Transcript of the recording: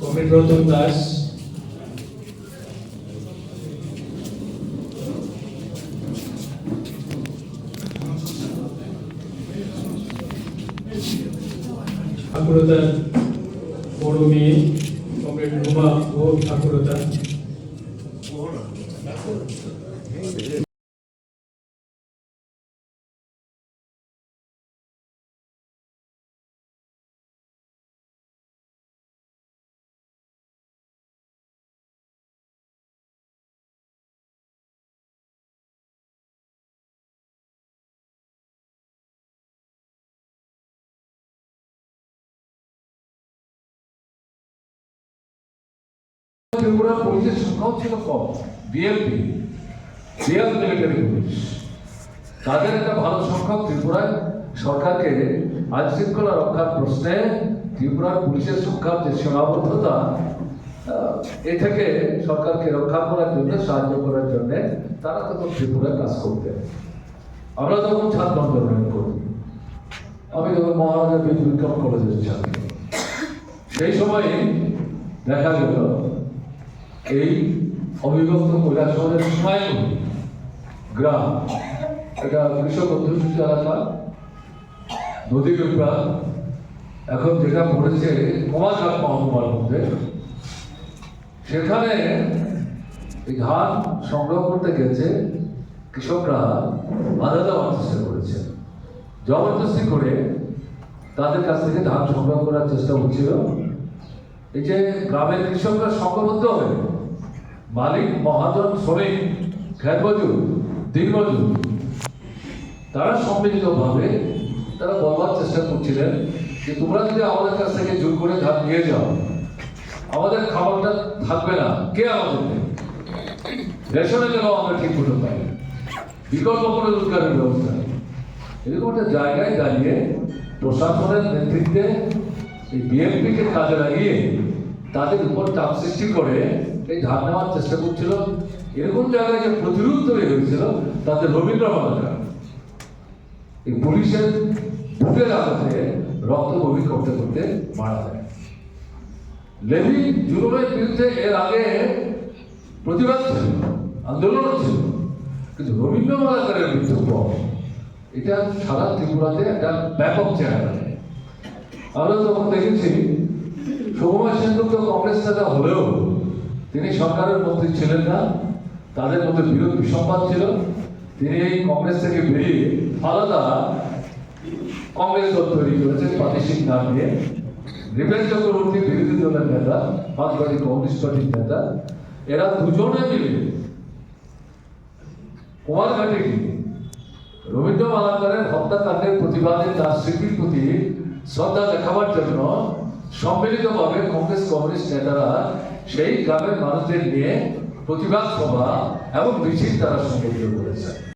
Comrade Ratan Das Thakurta বড় মেয়ে comrade Ruma ও ঠাকুরতা ত্রিপুরা পুলিশের সংখ্যাও ছিল কম। বিএলপি বিএল মিলিটারি তাদের একটা ভালো সংখ্যক ত্রিপুরায় সরকারকে আইন শৃঙ্খলা রক্ষার প্রশ্নে ত্রিপুরার পুলিশের সংখ্যার যে সীমাবদ্ধতা এ থেকে সরকারকে রক্ষা করার জন্য, সাহায্য করার জন্য তারা তখন ত্রিপুরায় কাজ করতেন। আমরা তখন ছাত্র আন্দোলন করি, আমি তখন মহারাজা বিক্রম কলেজের ছাত্র। সেই সময়ে দেখা গেল এই অবিভক্ত কৈলাসহরের সোনাইমুড়ি গ্রাম। এটা কৃষক অধ্যুষিত এলাকা নদীর উপরা এখন যেটা পড়েছে কমাঘাট মহকুমার মধ্যে। সেখানে এই ধান সংগ্রহ করতে গেছে কৃষকরা বাধা চেষ্টা করেছে। জবরদস্তি করে তাদের কাছ থেকে ধান সংগ্রহ করার চেষ্টা হচ্ছিল। এই যে গ্রামের কৃষকরা সংঘবদ্ধ হয়ে মালিক মহাজন শ্রমিক খ্যাত মজুর দিনমজুর তারা সম্মিলিতভাবে তারা বলবার চেষ্টা করছিলেন যে তোমরা যদি আমাদের কাছ থেকে জোর করে ধান নিয়ে যাও, আমাদের খাবারটা থাকবে না, কে আমাদের? রেশনে গেলেও আমরা ঠিক মতো না। বিকল্প কোনো রোজগারের ব্যবস্থা এরকম একটা জায়গায় দাঁড়িয়ে প্রশাসনের নেতৃত্বে এই বিএনপিকে কাজে লাগিয়ে তাদের উপর চাপ সৃষ্টি করে এই ধার নেওয়ার চেষ্টা করছিল এরকম জায়গায় যে প্রতিরোধ তৈরি হয়েছিল তাতে রবীন্দ্র মালাকার এই পুলিশের বুকের আঘাতে রক্ত বমি করতে করতে মারা যায়। লেভি জুলুমের বিরুদ্ধে এর আগে প্রতিবাদ ছিল আন্দোলনও ছিল। কিন্তু রবীন্দ্র মালাকারের মৃত্যু পর এটা সারা ত্রিপুরাতে একটা ব্যাপক চেহারা। আমরা তখন দেখেছি সুকুমার সেনগুপ্ত কংগ্রেস নেতা হলেও তিনি সরকারের মন্ত্রী ছিলেন না, তাদের মধ্যে বিরোধ বিসম্বাদ ছিল। তিনি এই কংগ্রেস থেকে বেরিয়ে আলাদা কংগ্রেস দল তৈরি করেছেন প্রাদেশিক নাম নিয়ে। নৃপেন চক্রবর্তী বিরোধী দলের নেতা মার্ক্সবাদী কমিউনিস্ট পার্টির নেতা। এরা দুজনে মিলে কুমারঘাটে গিয়ে রবীন্দ্র মালাকারের হত্যাকাণ্ডের প্রতিবাদে তার স্মৃতির প্রতি শ্রদ্ধা দেখাবার জন্য সম্মিলিতভাবে কংগ্রেস কমিউনিস্ট নেতারা সেই গ্রামের মানুষদের নিয়ে প্রতিবাদ সভা এবং মিছিল তারা সংগঠিত করেছে